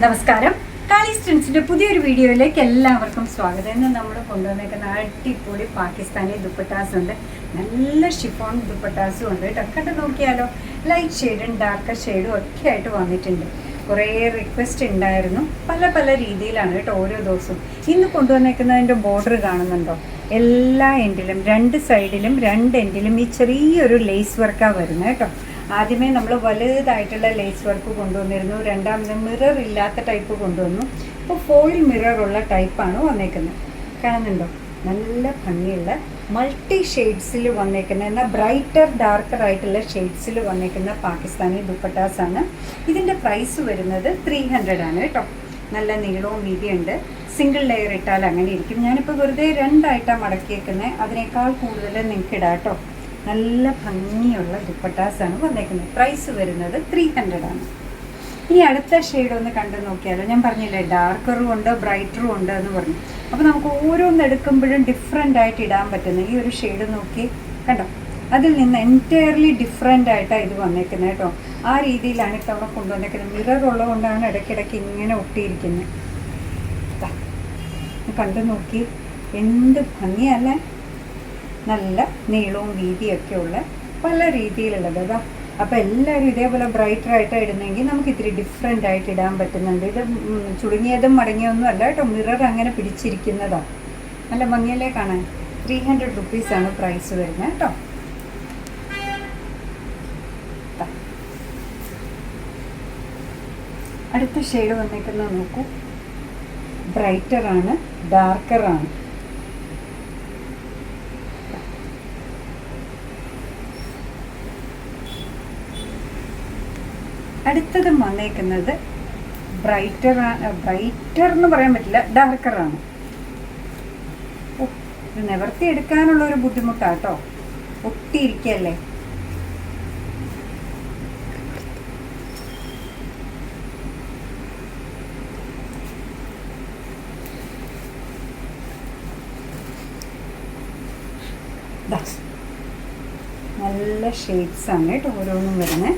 നമസ്കാരം. കാളി സ്റ്റുഡൻസിന്റെ പുതിയൊരു വീഡിയോയിലേക്ക് എല്ലാവർക്കും സ്വാഗതം. ഇന്ന് നമ്മൾ കൊണ്ടുവന്നേക്കുന്ന അടിപൊളി പാകിസ്ഥാനി ദുപ്പട്ടാസ് ഉണ്ട് നല്ല ഷിഫോൺ ദുപ്പട്ടാസും ഉണ്ട് കേട്ടോ. കണ്ട് നോക്കിയാലോ? ലൈറ്റ് ഷെയ്ഡും ഡാർക്ക് ഷെയ്ഡും ഒക്കെ ആയിട്ട് വന്നിട്ടുണ്ട്. കുറേ റിക്വസ്റ്റ് ഉണ്ടായിരുന്നു. പല പല രീതിയിലാണ് കേട്ടോ ഓരോ ദിവസവും. ഇന്ന് കൊണ്ടുവന്നേക്കുന്നതിന്റെ ബോർഡർ കാണുന്നുണ്ടോ? എല്ലാ എൻഡിലും രണ്ട് സൈഡിലും രണ്ട് എൻഡിലും ഈ ചെറിയൊരു ലേസ് വർക്കാണ് വരുന്നത് കേട്ടോ. ആദ്യമേ നമ്മൾ വലുതായിട്ടുള്ള ലേസ് വർക്ക് കൊണ്ടുവന്നിരുന്നു. രണ്ടാമത് മിറർ ഇല്ലാത്ത ടൈപ്പ് കൊണ്ടുവന്നു. ഇപ്പോൾ ഫോയിൽ ഉള്ള ടൈപ്പാണ് വന്നേക്കുന്നത്. കാണുന്നുണ്ടോ? നല്ല ഭംഗിയുള്ള മൾട്ടി ഷെയ്ഡ്സിൽ വന്നേക്കുന്ന എന്നാൽ ബ്രൈറ്റർ ഡാർക്കർ ആയിട്ടുള്ള ഷെയ്ഡ്സിൽ വന്നേക്കുന്ന പാകിസ്ഥാനി ദുപ്പട്ടാസ് ആണ്. ഇതിന്റെ പ്രൈസ് വരുന്നത് ത്രീ ഹൺഡ്രഡ് ആണ് കേട്ടോ. നല്ല നീളവും വീതിയുണ്ട് സിംഗിൾ ലെയർ ഇട്ടാൽ അങ്ങനെ ഇരിക്കും. ഞാനിപ്പോൾ വെറുതെ രണ്ടായിട്ടാണ് മടക്കിയേക്കുന്നത് അതിനേക്കാൾ കൂടുതൽ നിങ്ങൾക്ക് ഇടാം കേട്ടോ. നല്ല ഭംഗിയുള്ള ആണ് വന്നേക്കുന്നത്. പ്രൈസ് വരുന്നത് ത്രീ ആണ്. ഇനി അടുത്ത ഷെയ്ഡ് ഒന്ന് കണ്ടു നോക്കിയാലോ? ഞാൻ പറഞ്ഞില്ലേ ഡാർക്കറും ഉണ്ട് ബ്രൈറ്ററും ഉണ്ട് എന്ന് പറഞ്ഞു. അപ്പോൾ നമുക്ക് ഓരോന്ന് എടുക്കുമ്പോഴും ഡിഫറെന്റ് ആയിട്ട് ഇടാൻ പറ്റുന്ന ഈ ഒരു ഷെയ്ഡ് നോക്കി കണ്ടോ? അതിൽ നിന്ന് എന്റയർലി ഡിഫറെന്റ് ആയിട്ടാണ് ഇത് വന്നേക്കുന്നത് കേട്ടോ. ആ രീതിയിലാണ് ഇത്തവണ കൊണ്ടുവന്നേക്കുന്നത്. മിറർ ഉള്ളതുകൊണ്ടാണ് ഇടയ്ക്കിടയ്ക്ക് ഇങ്ങനെ ഒട്ടിയിരിക്കുന്നത്. കണ്ടു നോക്കി. എന്ത് ഭംഗിയല്ലേ? നല്ല നീളവും വീതിയൊക്കെ ഉള്ള പല രീതിയിലുള്ളത് അതാ അപ്പോൾ എല്ലാവരും ഇതേപോലെ ബ്രൈറ്റർ ആയിട്ട് ഇടുന്നെങ്കിൽ നമുക്ക് ഇത്തിരി ഡിഫറെന്റ് ആയിട്ട് ഇടാൻ പറ്റുന്നുണ്ട്. ഇത് ചുടുങ്ങിയതും മടങ്ങിയൊന്നും അല്ല കേട്ടോ മിറർ അങ്ങനെ പിടിച്ചിരിക്കുന്നതാണ് നല്ല ഭംഗിയല്ലേ കാണാൻ? ത്രീ ഹൺഡ്രഡ് റുപ്പീസാണ് പ്രൈസ് വരുന്നത് കേട്ടോ. അടുത്ത ഷെയ്ഡ് വന്നേക്കുന്നത് നോക്കൂ. ബ്രൈറ്റർ ആണ്. അടുത്തത് വന്നേക്കുന്നത് ബ്രൈറ്റർ ബ്രൈറ്റർ എന്ന് പറയാൻ പറ്റില്ല ഡാർക്കറാണ് ഇത് നിവർത്തി എടുക്കാനുള്ള ഒരു ബുദ്ധിമുട്ടാട്ടോ. ഒട്ടിയിരിക്കല്ലേ. നല്ല ഷെയ്ഡ്സ് ആണ് കേട്ടോ ഓരോന്നും വരുന്നത്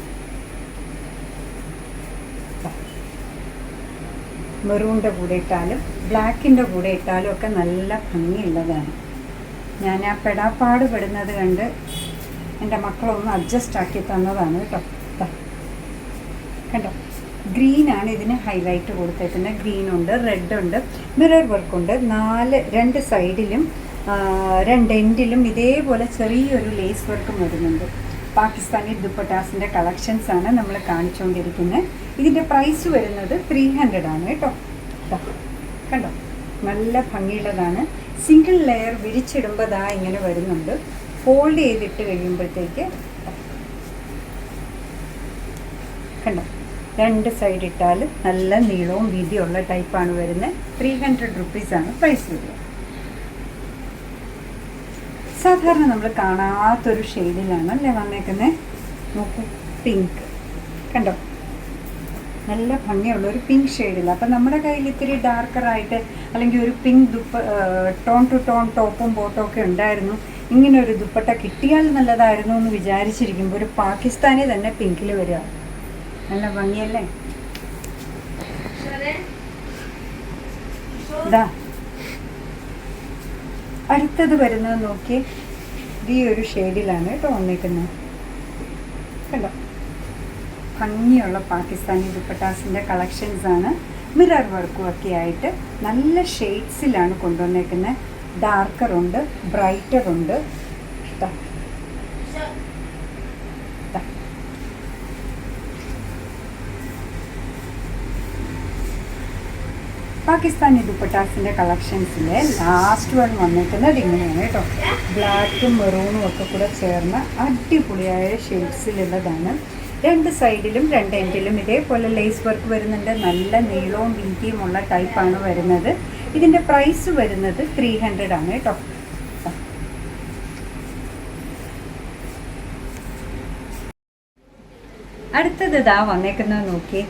മെറൂണിന്റെ കൂടെ ഇട്ടാലും ബ്ലാക്കിന്റെ കൂടെ ഇട്ടാലും ഒക്കെ നല്ല ഭംഗിയുള്ളതാണ്. ഞാൻ ആ പെടാപ്പാട് പെടുന്നത് കണ്ട് എന്റെ മക്കളൊന്ന് അഡ്ജസ്റ്റ് ആക്കി തന്നതാണ് കേട്ടോ. കണ്ടോ? ഗ്രീനാണ് ഇതിന് ഹൈലൈറ്റ് കൊടുത്തേക്കുന്നത്. ഗ്രീൻ ഉണ്ട് റെഡ് ഉണ്ട് മിറർ വർക്ക് ഉണ്ട്. നാല് രണ്ട് സൈഡിലും രണ്ട് എൻഡിലും ഇതേപോലെ ചെറിയൊരു ലേസ് വർക്കും വരുന്നുണ്ട്. പാകിസ്ഥാനി ദുപ്പട്ടാസിന്റെ കളക്ഷൻസ് ആണ് നമ്മൾ കാണിച്ചുകൊണ്ടിരിക്കുന്നത്. ഇതിന്റെ പ്രൈസ് വരുന്നത് ത്രീ ഹൺഡ്രഡ് ആണ് കേട്ടോ. കണ്ടോ? നല്ല ഭംഗിയുള്ളതാണ്. സിംഗിൾ ലെയർ വിരിച്ചിടുമ്പോൾ ദാ ഇങ്ങനെ വരുന്നുണ്ട്. ഫോൾഡ് ചെയ്തിട്ട് കഴിയുമ്പോഴത്തേക്ക് കണ്ടോ? രണ്ട് സൈഡ് ഇട്ടാൽ നല്ല നീളവും വീതിയുള്ള ടൈപ്പാണ് വരുന്നത്. ത്രീ ഹൺഡ്രഡ് റുപ്പീസാണ് പ്രൈസ് വരിക സാധാരണ നമ്മൾ കാണാത്തൊരു ഷെയ്ഡിലാണ് അല്ലേ വന്നേക്കുന്നത് നോക്കൂ പിങ്ക് കണ്ടോ? നല്ല ഭംഗിയുള്ള ഒരു പിങ്ക് ഷെയ്ഡില്ല അപ്പം നമ്മുടെ കയ്യിൽ ഇത്തിരി ഡാർക്കറായിട്ട് അല്ലെങ്കിൽ ഒരു പിങ്ക് ദുപ്പ ടോൺ ടു ടോൺ ടോപ്പും ബോട്ടും ഒക്കെ ഉണ്ടായിരുന്നു. ഇങ്ങനെ ഒരു ദുപ്പട്ട കിട്ടിയാൽ നല്ലതായിരുന്നു എന്ന് വിചാരിച്ചിരിക്കുമ്പോൾ ഒരു പാകിസ്ഥാനി തന്നെ പിങ്കിൽ വരിക. നല്ല ഭംഗിയല്ലേ? ഇതാ അടുത്തത് വരുന്നത് നോക്കി. ഈ ഒരു ഷെയ്ഡിലാണ് കേട്ടോ വന്നിരിക്കുന്നത് കണ്ടോ? ഭംഗിയുള്ള പാകിസ്ഥാനി ദുപ്പട്ടാസിന്റെ കളക്ഷൻസാണ് മിറർ വർക്കും ഒക്കെ ആയിട്ട് നല്ല ഷെയ്ഡ്സിലാണ് കൊണ്ടുവന്നേക്കുന്നത്. ഡാർക്കർ ഉണ്ട് ബ്രൈറ്റർ ഉണ്ട് ദാ. ദാ. പാകിസ്ഥാനി ദുപ്പട്ടാസിന്റെ കളക്ഷൻസിലെ ലാസ്റ്റ് വൺ വന്നിരിക്കുന്നത് ഇങ്ങനെയാണ് കേട്ടോ. ബ്ലാക്കും മെറൂണും ഒക്കെ കൂടെ ചേർന്ന് അടിപൊളിയായ ഷെയ്ഡ്സിലുള്ളതാണ് രണ്ട് സൈഡിലും രണ്ട് എൻഡിലും ഇതേപോലെ ലേസ് വർക്ക് വരുന്നുണ്ട്. നല്ല നീളവും വീതിയും ഉള്ള ടൈപ്പാണ് വരുന്നത്. ഇതിന്റെ പ്രൈസ് വരുന്നത് ത്രീ ഹൺഡ്രഡ് ആണ് കേട്ടോ. അടുത്തത് ഇതാ വന്നേക്കുന്നത് നോക്കി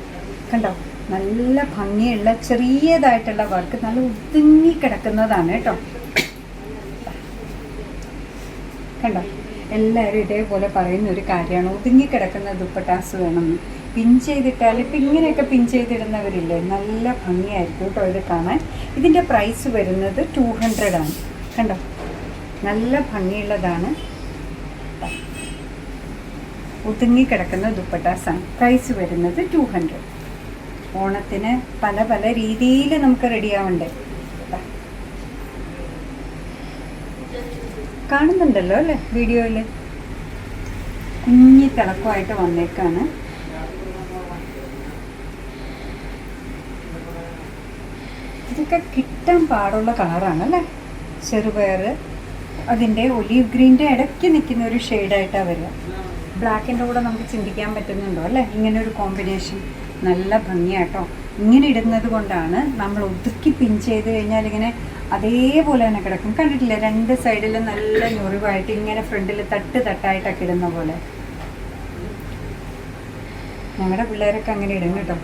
കണ്ടോ? നല്ല ഭംഗിയുള്ള ചെറിയതായിട്ടുള്ള വർക്ക് നല്ല ഒതുങ്ങി കിടക്കുന്നതാണ് കേട്ടോ. കണ്ടോ? എല്ലാവരും ഇതേപോലെ പറയുന്ന ഒരു കാര്യമാണ്. ഒതുങ്ങി കിടക്കുന്ന ദുപ്പട്ടാസ് വേണമെന്ന് പിൻ ചെയ്തിട്ടാൽ ഇപ്പം ഇങ്ങനെയൊക്കെ പിൻ ചെയ്തിടുന്നവരില്ലേ? നല്ല ഭംഗിയായിരിക്കും കേട്ടോ ഇത് കാണാൻ. ഇതിന്റെ പ്രൈസ് വരുന്നത് ടു ഹൺഡ്രഡ് ആണ്. കണ്ടോ? നല്ല ഭംഗിയുള്ളതാണ്. ഒതുങ്ങി കിടക്കുന്ന ദുപ്പട്ടാസാണ്. പ്രൈസ് വരുന്നത് ടു ഹൺഡ്രഡ് ഓണത്തിന് പല പല രീതിയിൽ നമുക്ക് റെഡിയാവണ്ടേ. കാണുന്നുണ്ടല്ലോ അല്ലേ വീഡിയോയിൽ? കുഞ്ഞി തിളക്കമായിട്ട് വന്നേക്കാണ്. ഇതൊക്കെ കിട്ടാൻ പാടുള്ള കളറാണ് അല്ലേ? ചെറുപയർ അതിന്റെ ഒലീവ് ഗ്രീന്റെ ഇടയ്ക്ക് നിൽക്കുന്ന ഒരു ഷെയ്ഡായിട്ടാണ് വരിക. ബ്ലാക്കിന്റെ കൂടെ നമുക്ക് ചിന്തിക്കാൻ പറ്റുന്നുണ്ടോ അല്ലേ? ഇങ്ങനെ ഒരു കോമ്പിനേഷൻ നല്ല ഭംഗിയാട്ടോ. ഇങ്ങനെ ഇടുന്നത് കൊണ്ടാണ് നമ്മൾ ഒതുക്കി പിഞ്ച് ചെയ്ത് കഴിഞ്ഞാൽ ഇങ്ങനെ അതേപോലെ തന്നെ കിടക്കും. കണ്ടിട്ടില്ല? രണ്ട് സൈഡിലും നല്ല ഞൊറിവായിട്ട് ഇങ്ങനെ ഫ്രണ്ടിൽ തട്ട് തട്ടായിട്ടൊക്കെ ഇടുന്ന പോലെ. ഞങ്ങളുടെ പിള്ളേരൊക്കെ അങ്ങനെ ഇടും കേട്ടോ.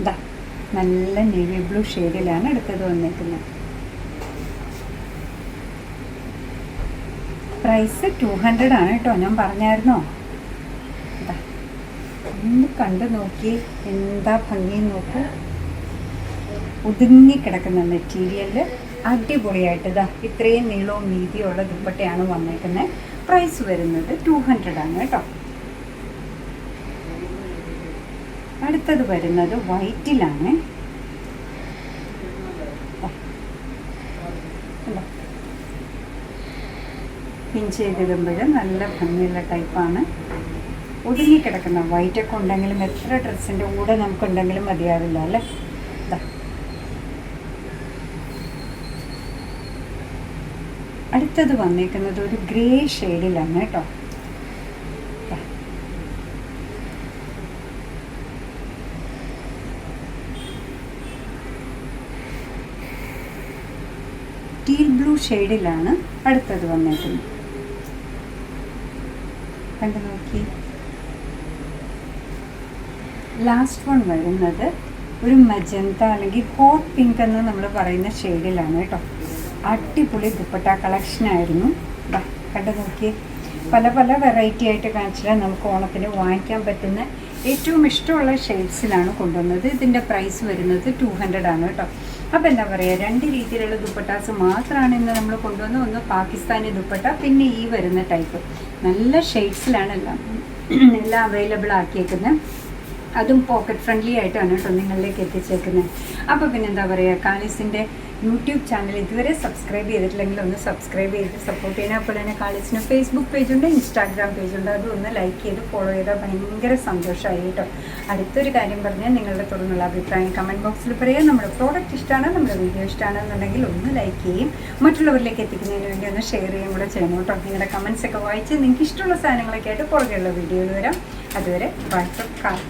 ഇതാ നല്ല നേവി ബ്ലൂ ഷെയ്ഡിലാണ് എടുത്തത് വന്നേക്കുന്നത് പ്രൈസ് ടു ഹൺഡ്രഡ് ആണ് കേട്ടോ. ഞാൻ പറഞ്ഞായിരുന്നോ? ഒന്ന് കണ്ടു നോക്കി എന്താ ഭംഗി നോക്കൂ. ഒതുങ്ങി കിടക്കുന്ന മെറ്റീരിയൽ അടിപൊളിയായിട്ട് ഇതാ ഇത്രയും നീളവും വീതിയുള്ള ദുപ്പട്ടയാണ് വന്നേക്കുന്നത് പ്രൈസ് വരുന്നത് ടു ഹൺഡ്രഡ് ആണ് കേട്ടോ. അടുത്തത് വരുന്നത് വൈറ്റിലാണ് പിൻ ചെയ്തിടുമ്പോൾ നല്ല ഭംഗിയുള്ള ടൈപ്പാണ് ഒതുങ്ങിക്കിടക്കുന്ന വൈറ്റൊക്കെ ഉണ്ടെങ്കിലും എത്ര ഡ്രസ്സിന്റെ കൂടെ നമുക്കുണ്ടെങ്കിലും മതിയാവില്ല അല്ലേ. അടുത്തത് വന്നേക്കുന്നത് ഒരു ഗ്രേ ഷെയ്ഡിലാണ് കേട്ടോ. ടീൽ ബ്ലൂ ഷെയ്ഡിലാണ് അടുത്തത് വന്നേക്കുന്നത് കണ്ടു നോക്കി ലാസ്റ്റ് വൺ വരുന്നത് ഒരു മജന്ത അല്ലെങ്കിൽ ഹോട്ട് പിങ്ക് എന്ന് നമ്മൾ പറയുന്ന ഷെയ്ഡിലാണ് കേട്ടോ. അടിപൊളി ദുപ്പട്ട കളക്ഷൻ ആയിരുന്നു. ദാ, കണ്ടു നോക്കി പല പല വെറൈറ്റി ആയിട്ട് കാണിച്ചാൽ നമുക്ക് ഓണത്തിന് വാങ്ങിക്കാൻ പറ്റുന്ന ഏറ്റവും ഇഷ്ടമുള്ള ഷെയ്ഡ്സിലാണ് കൊണ്ടുവന്നത്. ഇതിന്റെ പ്രൈസ് വരുന്നത് ടു ഹൺഡ്രഡ് ആണ് കേട്ടോ. അപ്പോൾ എന്താ പറയുക രണ്ട് രീതിയിലുള്ള ദുപ്പട്ടാസ് മാത്രമാണ് ഇന്ന് നമ്മൾ കൊണ്ടുവന്ന. ഒന്ന് പാകിസ്ഥാനി ദുപ്പട്ട പിന്നെ ഈ വരുന്ന ടൈപ്പ് നല്ല ഷെയ്ഡ്സിലാണ് എല്ലാം. എല്ലാം അവൈലബിൾ ആക്കിയേക്കുന്നത് അതും പോക്കറ്റ് ഫ്രണ്ട്ലി ആയിട്ടാണ് കേട്ടോ നിങ്ങളിലേക്ക് എത്തിച്ചേക്കുന്നത്. അപ്പോൾ പിന്നെ എന്താ പറയുക കാളിസിന്റെ യൂട്യൂബ് ചാനൽ ഇതുവരെ സബ്സ്ക്രൈബ് ചെയ്തിട്ടില്ലെങ്കിൽ ഒന്ന് സബ്സ്ക്രൈബ് ചെയ്ത് സപ്പോർട്ട് ചെയ്യണം. അപ്പോൾ തന്നെ കാളിസിന് ഫേസ്ബുക്ക് പേജുണ്ട് ഇൻസ്റ്റാഗ്രാം പേജുണ്ട് അതും ഒന്ന് ലൈക്ക് ചെയ്ത് ഫോളോ ചെയ്താൽ ഭയങ്കര സന്തോഷമായി കേട്ടോ. അടുത്തൊരു കാര്യം പറഞ്ഞാൽ നിങ്ങളുടെ തുടർന്നുള്ള അഭിപ്രായം കമന്റ് ബോക്സിൽ പറയുക. നമ്മുടെ പ്രോഡക്റ്റ് ഇഷ്ടമാണ് നമ്മുടെ വീഡിയോ ഇഷ്ടമാണെന്നുണ്ടെങ്കിൽ ഒന്ന് ലൈക്ക് ചെയ്യും. മറ്റുള്ളവരിലേക്ക് എത്തിക്കുന്നതിന് വേണ്ടി ഒന്ന് ഷെയർ ചെയ്യുകയും കൂടെ ചെയ്യണം കേട്ടോ. നിങ്ങളുടെ കമൻസ് ഒക്കെ വായിച്ച് നിങ്ങൾക്ക് ഇഷ്ടമുള്ള സാധനങ്ങളൊക്കെ ആയിട്ട് പുറകെയുള്ള വീഡിയോയിൽ വരാം. അതുവരെ ബൈ ഫ്രം